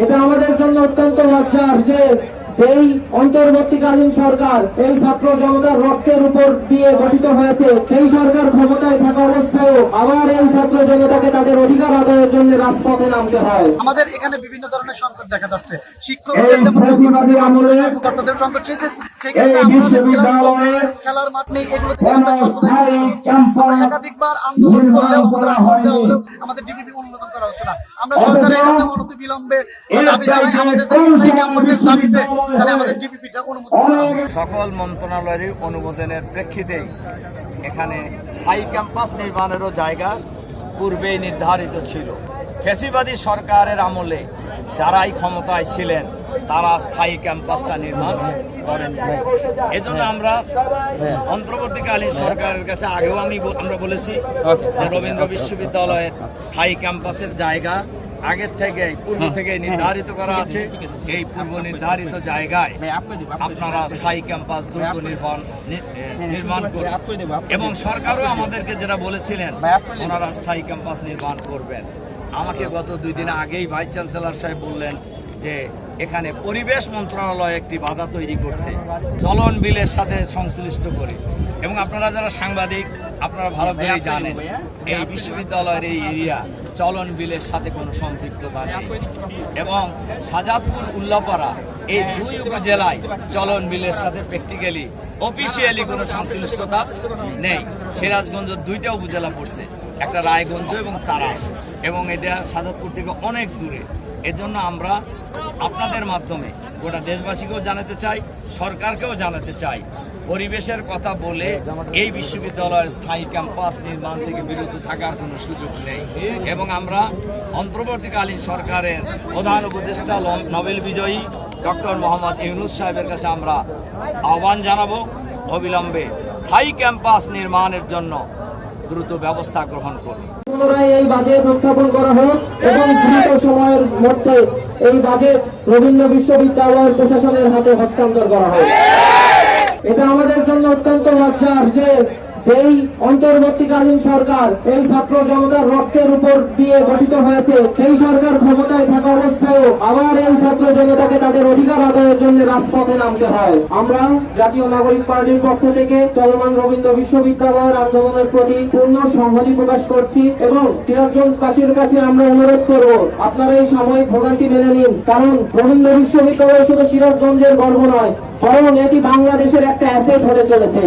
এটা আমাদের জন্য অত্যন্ত লজ্জার যে যেই অন্তর্বর্তীকালীন সরকার এই ছাত্র জনতার রক্তের উপর দিয়ে গঠিত হয়েছে সেই সরকার ক্ষমতায় থাকা অবস্থায়ও আবার এই ছাত্র জনতাকে তাদের অধিকার আদায়ের জন্য রাজপথে নামতে হয়। আমাদের এখানে বিভিন্ন ধরনের সংকট দেখা যাচ্ছে। শিক্ষকদের যেমন সংকট হচ্ছে আমাদের কর্মকর্তাদের সংকট হচ্ছে সেই ক্ষেত্রে আমাদের ক্লাস রুম, খেলার মাঠ নেই এগুলো থেকে আমরা সর্বদাই বঞ্চিত হচ্ছি। আমরা একাধিকবার আন্দোলন করলেও আমাদের ডিবিপি হচ্ছে না। আমরা সরকারের কাছে অনতি বিলম্বে দাবি জানাই আমাদের স্থায়ী ক্যাম্পাসের দাবিতে যাতে আমাদের ডিবিপিটা অনুমোদন সকল মন্ত্রণালয়ের অনুমোদনের প্রেক্ষিতেই এখানে স্থায়ী ক্যাম্পাস নির্মাণেরও জায়গা পূর্বেই নির্ধারিত ছিল। ফেসিবাদী সরকারের আমলে যারাই ক্ষমতায় ছিলেন তারা স্থায়ী ক্যাম্পাসটা নির্মাণ করেন। এজন্য আমরা অন্তর্বর্তীকালীন সরকারের কাছে আগেও আমি আমরা বলেছি যে রবীন্দ্র বিশ্ববিদ্যালয়ের স্থায়ী ক্যাম্পাসের জায়গা আগের থেকে পূর্ব থেকে নির্ধারিত করা আছে। এই পূর্ব নির্ধারিত জায়গায় আপনারা স্থায়ী ক্যাম্পাস দ্রুত নির্মাণ নি- নির্মাণ করুন। এবং সরকারও আমাদেরকে যেটা বলেছিলেন ওনারা স্থায়ী ক্যাম্পাস নির্মাণ করবেন। আমাকে গত দুই দিন আগেই ভাইস চ্যান্সেলর সাহেব বললেন যে এখানে পরিবেশ মন্ত্রণালয় একটি বাধা তৈরি করছে। চলন বিলের সাথে সংশ্লিষ্ট করে। এবং আপনারা যারা সাংবাদিক, আপনারা ভালো করেই জানেন, এই বিশ্ববিদ্যালয়ের এই এরিয়া চলন বিলের সাথে কোনো সম্পৃক্ততা নেই। এবং সাজাদপুর উল্লাপাড়া এই দুই উপজেলায় চলন বিলের সাথে প্র্যাকটিক্যালি, অফিসিয়ালি কোনো সংশ্লিষ্টতা নেই। সিরাজগঞ্জের দুইটা উপজেলা পড়ছে, একটা রায়গঞ্জ এবং তারাস। এবং এটা সাজাদপুর থেকে অনেক দূরে। এজন্য আমরা আপনাদের মাধ্যমে গোটা দেশবাসীকেও জানাতে চাই, সরকারকেও জানাতে চাই, পরিবেশের কথা বলে এই বিশ্ববিদ্যালয়ের স্থায়ী ক্যাম্পাস নির্মাণ থেকে বিরত থাকার কোনো সুযোগ নেই। এবং আমরা অন্তর্বর্তীকালীন সরকারের প্রধান উপদেষ্টা নোবেল বিজয়ী ডক্টর মোহাম্মদ ইউনুস সাহেবের কাছে আমরা আহ্বান জানাব, অবিলম্বে স্থায়ী ক্যাম্পাস নির্মাণের জন্য দ্রুত ব্যবস্থা গ্রহণ করুন। পুনরায় এই বাজেট উত্থাপন করা হোক এবং দ্রুত সময়ের মধ্যে এই বাজেট রবীন্দ্র বিশ্ববিদ্যালয়ের প্রশাসনের হাতে হস্তান্তর করা হোক। এটা আমাদের জন্য অত্যন্ত লজ্জার যে যেই অন্তর্বর্তীকালীন সরকার এই ছাত্র জনতার রক্তের উপর দিয়ে গঠিত হয়েছে, সেই সরকার ক্ষমতায় থাকা আবার এই ছাত্র জনতাকে তাদের অধিকার আদায়ের জন্য রাজপথে নামতে হয়। আমরা জাতীয় নাগরিক পার্টির পক্ষ থেকে চলমান রবীন্দ্র বিশ্ববিদ্যালয়ের আন্দোলনের প্রতি পূর্ণ সংহতি প্রকাশ করছি এবং সিরাজগঞ্জবাসীর কাছে আমরা অনুরোধ করব, আপনারা এই সাময়িক ভোগান্তি মেনে নিন। কারণ রবীন্দ্র বিশ্ববিদ্যালয় শুধু সিরাজগঞ্জের গর্ব নয়, বরং এটি বাংলাদেশের একটা অ্যাসেট হতে চলেছে।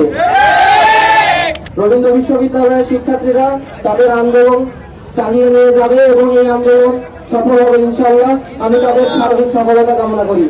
রবীন্দ্র বিশ্ববিদ্যালয়ের শিক্ষার্থীরা তাদের আন্দোলন চালিয়ে নিয়ে যাবে এবং এই আন্দোলন সফল হবে ইনশাল্লাহ আমি তাদের সার্বিক সফলতা কামনা করি।